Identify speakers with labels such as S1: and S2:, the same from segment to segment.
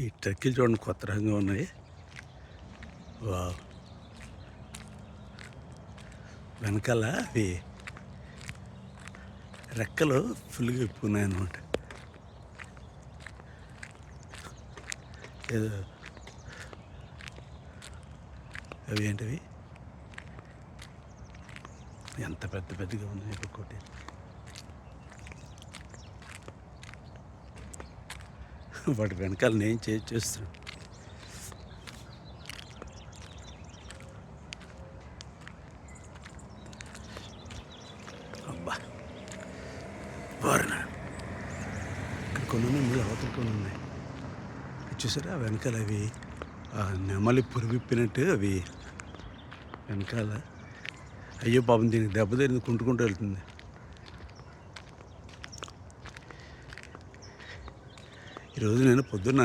S1: ఈ ట్రెక్కిలు చూడండి కొత్త రకంగా ఉన్నాయి. వా వెనకాల అవి రెక్కలు ఫుల్గా ఇప్పున్నాయి అనమాట ఏదో అవి ఏంటివి? ఎంత పెద్ద పెద్దగా ఉన్నాయి కోటి వాటి వెనకాల నేను చేసి చేస్తాను అబ్బా. వారణ ఇక్కడ కొన్ని ఉన్నాయి మళ్ళీ అవతల కొన్ని ఉన్నాయి చూసారా? వెనకాల అవి నెమలి పురివిప్పినట్టు అవి. వెనకాల. అయ్యో పాపం దీనికి దెబ్బ తిరిగి కుంటుకుంటూ వెళ్తుంది. ఈరోజు నేను పొద్దున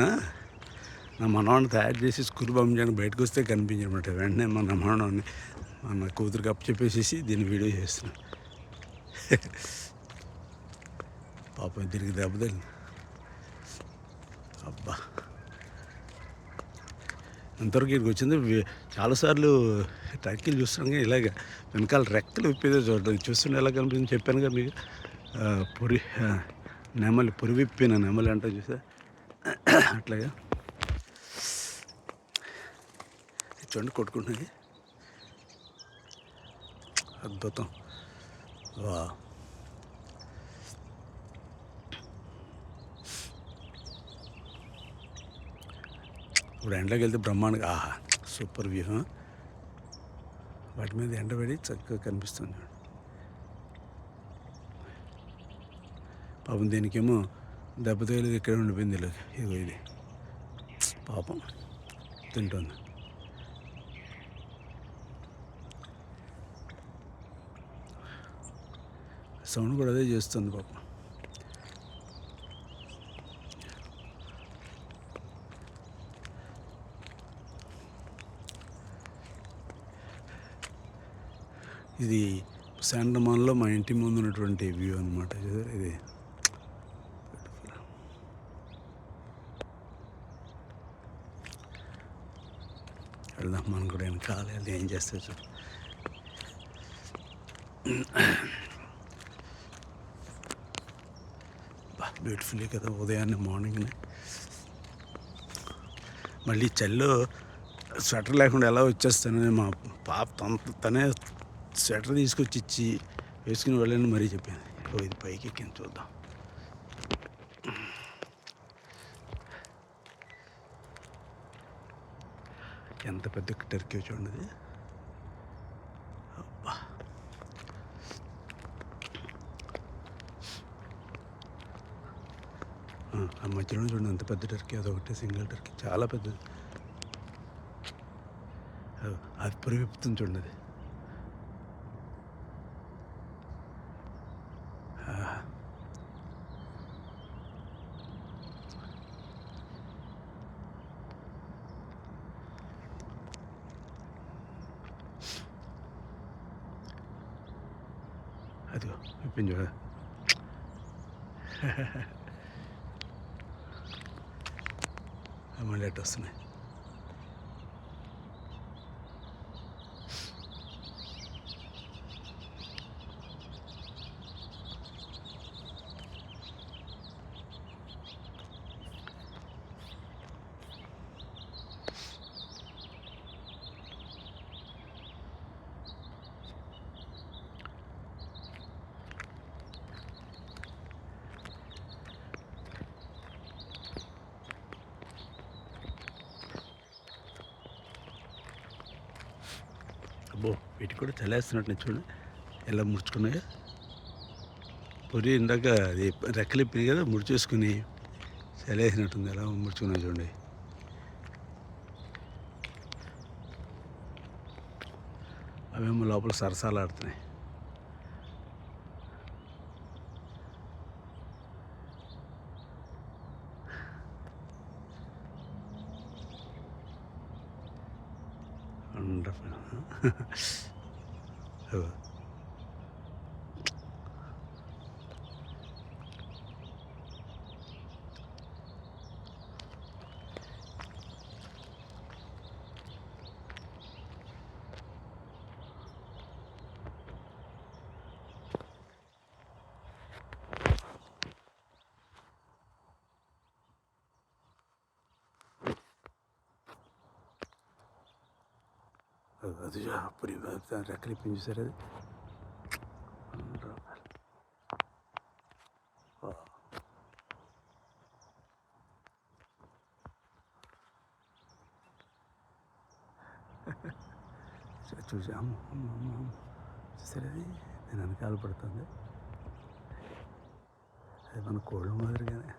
S1: నా మనవాడిని తయారు చేసి స్కూల్ పంపించాను బయటకు వస్తే కనిపించనమాట. వెంటనే మన మనవాడిని మన కూతురికి అప్పు చెప్పేసేసి దీన్ని వీడియో చేస్తున్నాను పాపం తిరిగి దెబ్బ అబ్బా. అంతవరకు ఇక్కడికి వచ్చింది చాలాసార్లు టర్కీలు చూస్తున్నాం కానీ ఇలాగ వెనకాల రెక్కలు విప్పేదో చూడడం. చూస్తుంటే ఎలా కనిపిస్తుంది చెప్పాను కదా మీకు పొరి నెమలి పొరి విప్పిన నెమలి అంటే చూసా అట్లాగా. చూడండి కొట్టుకుంటుంది అద్భుతం. వా. ఇప్పుడు ఎండలోకి వెళ్తే బ్రహ్మాండంగా ఆహా సూపర్ వ్యూహం వాటి మీద ఎండబడి చక్కగా కనిపిస్తుంది. పాపం దీనికేమో దెబ్బ తగిలేదు ఇక్కడ ఉండిపోయింది ఇలా ఇదిగో ఇది. పాపం. తింటుంది. సౌండ్ కూడా అదే చేస్తుంది పాపం. ఇది శాండమాన్లో మా ఇంటి ముందు ఉన్నటువంటి వ్యూ అనమాట ఇది వెళ్దాం మనం కూడా వెనకాల కాలేదు. ఏం చేస్తే చూడు బ్యూటిఫుల్ కదా ఉదయాన్నే మార్నింగ్నే మళ్ళీ చల్లో స్వెటర్ లేకుండా ఎలా వచ్చేస్తానని మా పాప తన తనే స్వెటర్ తీసుకొచ్చి ఇచ్చి వేసుకుని వెళ్ళని మరీ చెప్పాను. ఇది పైకి ఎక్కింది చూద్దాం. ఎంత పెద్ద టర్కీ చూడండి. అబ్బా. ఆ, మధ్యలో చూడండి ఎంత పెద్ద టర్కీ అదొకటి సింగిల్ టర్కీ చాలా పెద్దది. అది అది చూడండి అది. అదిగో విప్పింది చూడ. మళ్ళీ అటు వస్తున్నాయి అబ్బో వీటికి కూడా చలేస్తున్నట్టు చూడండి ఎలా ముడుచుకున్నాయో. పొరి ఇందాక అది రెక్కలు ఇప్పింది కదా ముడిచేసుకుని చలేసినట్టుంది ఎలా ముడుచుకున్నాయి చూడండి. అవేమో లోపల 呵呵呵 అది అప్పుడు రెక్కలు ఇప్పించారు అది రెండు రూపాయలు. ఓ. చూ- చూసి అమ్మ అమ్మ అమ్మ అమ్మ చూసారు అది నేను వెనకాల పడుతుంది అది మన కోళ్ళ మాదిరిగానే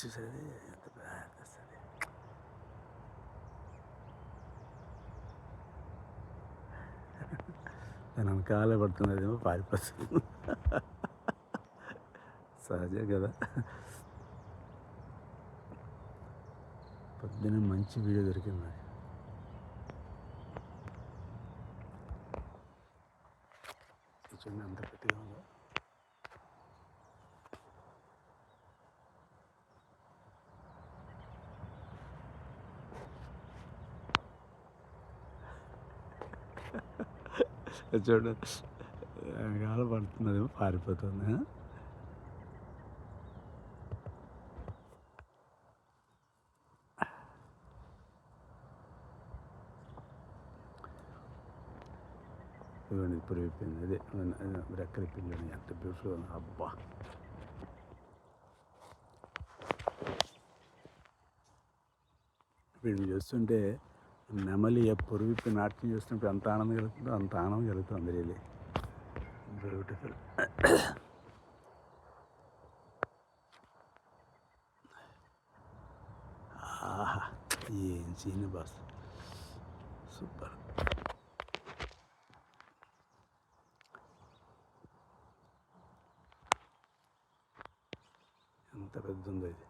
S1: చూసేది ఎంత బాగా వస్తుంది. నేను వెనకాల పడుతుంది అదేమో పారిపోతుంది. సహజే కదా. పొద్దున మంచి వీడియో దొరికింది నాకు. చూడండి అంత గట్టిగా చూడు. అది చూడండి వెనకాల పడుతున్నదేమో పారిపోతుంది ఆ? ఇవ్వండి ఇప్పుడు అయిపోయింది. అదే రెక్కల పిల్లని? ఎంత బ్యూటిఫుల్ అబ్బా. వీళ్ళు చూస్తుంటే నెమలి పొరుగు విప్పి నాట్యం చేస్తుంటే ఎంత ఆనందం కలుగుతుందో అంత ఆనందం కలుగుతుంది రియలీ. బ్యూటిఫుల్ ఆహా ఏం సీన్ బాస్. సూపర్ ఎంత పెద్ద ఉందో ఇది.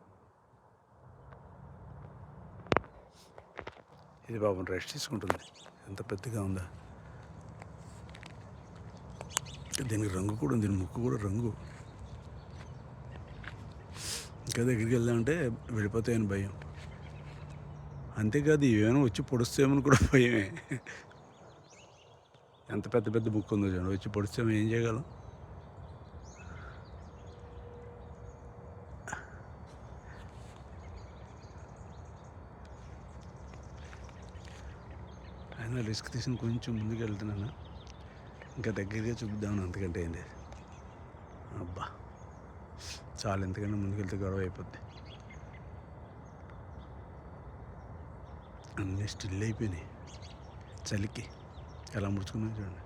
S1: ఇది పాపం రెస్ట్ తీసుకుంటుంది. ఎంత పెద్దగా ఉందా? దీనికి రంగు కూడా ఉంది దీని ముక్కు కూడా రంగు. ఇంకా దగ్గరికి వెళ్దామంటే వెళ్ళిపోతాయని భయం. అంతేకాదు ఏమైనా వచ్చి పొడుస్తామని కూడా భయమే. ఎంత పెద్ద పెద్ద ముక్కు ఉందో చూడండి వచ్చి పొడిస్తామో ఏం చేయగలం? రిస్క్ తీసుకుని కొంచెం ముందుకు వెళ్తున్నాను? ఇంకా దగ్గరగా చూపిద్దామని అంతకంటే ఏం అబ్బా చాలా ఎంతకంటే ముందుకెళ్తే గొడవ అయిపోద్ది. అన్నీ స్టిల్ అయిపోయినాయి. చలికి ఎలా ముడుచుకున్నాయి చూడండి.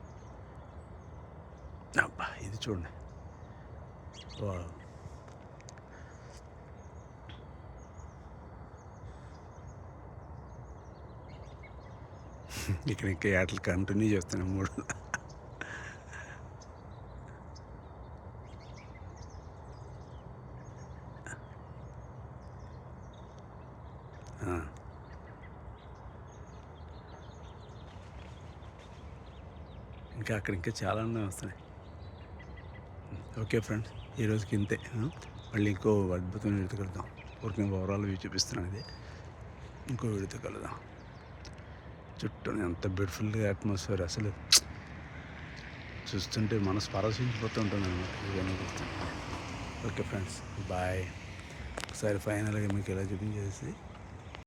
S1: అబ్బా ఇది చూడండి. వా ఇక్కడ ఇంకా ఆటలు కంటిన్యూ చేస్తున్నాం మూడు. ఇంకా అక్కడ ఇంకా చాలా ఉన్నాయి వస్తున్నాయి. ఓకే ఫ్రెండ్స్ ఈరోజుకి ఇంతే. మళ్ళీ ఇంకో అద్భుతమైన వీడితో కలుద్దాం. ఊరికి ఓవరాల్ వ్యూ చూపిస్తున్నాను ఇది. ఇంకో వీడితో కలుద్దాం. చుట్టూ ఎంత బ్యూటిఫుల్గా అట్మాస్ఫియర్ అసలు. చూస్తుంటే మనసు పరవశించిపోతుంటాను ఓకే ఫ్రెండ్స్ బాయ్ ఒకసారి ఫైనల్గా మీకు ఎలా చూపించేసి